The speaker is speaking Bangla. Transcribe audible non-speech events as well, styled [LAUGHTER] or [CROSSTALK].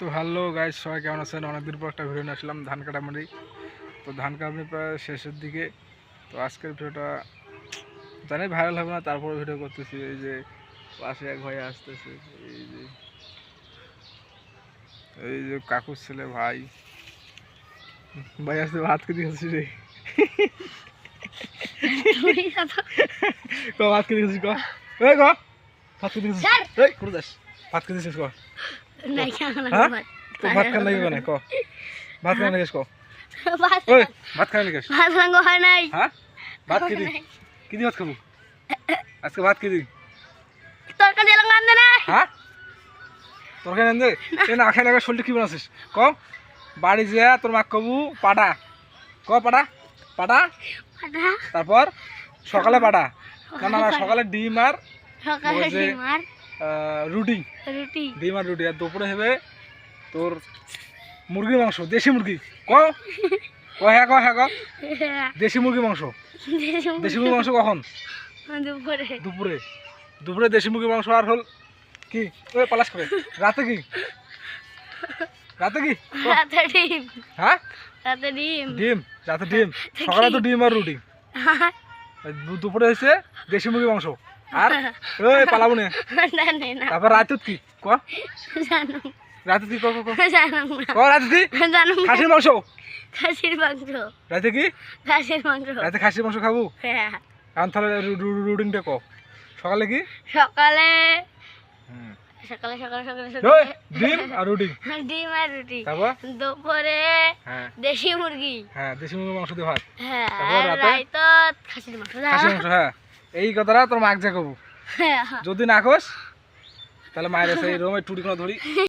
তো হ্যালো গাইজ সবাই কেমন আছেন? অনেকদিন পর একটা ভিডিও নিয়ে আসলাম ধান কাটামারি তো ধান কাটামারি প্রায় শেষের দিকে। তো আজকের ভিডিওটা জানি ভাইরাল হবে না তারপরে ভিডিও করতেছি। এই যে পাশে এক ভাই আসতেছে এই যে এই যে কাকুর ছেলে ভাই। ভাই আসতে ভাত খেতে গেছি রে? ভাত খেতে গেছিস ক ভাত খেতে করে ভাত খেতে গেছিস ক হ্যাঁ? তো ভাত? খান লাগবে না ক ভাত খান লাগিস ক [LAUGHS] ওই ভাত খান লাগিস হয় নাই। হ্যাঁ? ভাত কি দি কি দি ভাত খাব? আজকে ভাত কি দি তরকারি এলাম আনতে না হ্যাঁ? তরকারি আনতে এ না খাই লাগা শরীরটা কি বানাচ্ছিস? ক বাড়ি যা তোর মা কবু পাটা ক পাটা পাটা তারপর সকালে পাটা না না না সকালে ডিম আর সকালে ডিম আর রুটি। রুটি। ডিম আর রুটি। আর দুপুরে হবে তোর মুরগির মাংস দেশি মুরগি। ক? ক হ্যাঁ ক হ্যাঁ ক? দেশি মুরগির মাংস। দেশি মুরগির মাংস কখন? দুপুরে। দুপুরে। দুপুরে দেশি মুরগির মাংস আর হল কি? ওই পালাস করে। রাতে কি? রাতে কি? রাতে ডিম। হ্যাঁ? রাতে ডিম। ডিম? রাতে ডিম। সকালে তো ডিম আর রুটি। দু- দুপুরে হয়েছে দেশি মুরগির মাংস। আর? ওই পালাবো [LAUGHS] না। তারপর রাতে কি? ক? জানো রাতে কি? ক ক ক? জানো ক রাতে কি? জানো খাসির মাংস। খাসির মাংস। রাতে কি? খাসির মাংস। রাতে খাসির মাংস খাব? হ্যাঁ। এখন তাহলে রুটিনটা ক? সকালে কি? সকালে সকালে সকালে সকালে ওই, সকালে ডিম আর রুটি। ডিম আর রুটি। তারপর? দুপুরে হ্যাঁ। দেশি মুরগি। হ্যাঁ দেশি মুরগির মাংস দিয়ে ভাত। হ্যাঁ রাতে? খাসির মাংস। খাসির মাংস হ্যাঁ। এই কথাটা তোর যা কবু। হ্যাঁ যদি না খোস তাহলে মায়ের সেই রোমের রোমে টুটি কোনো ধরি।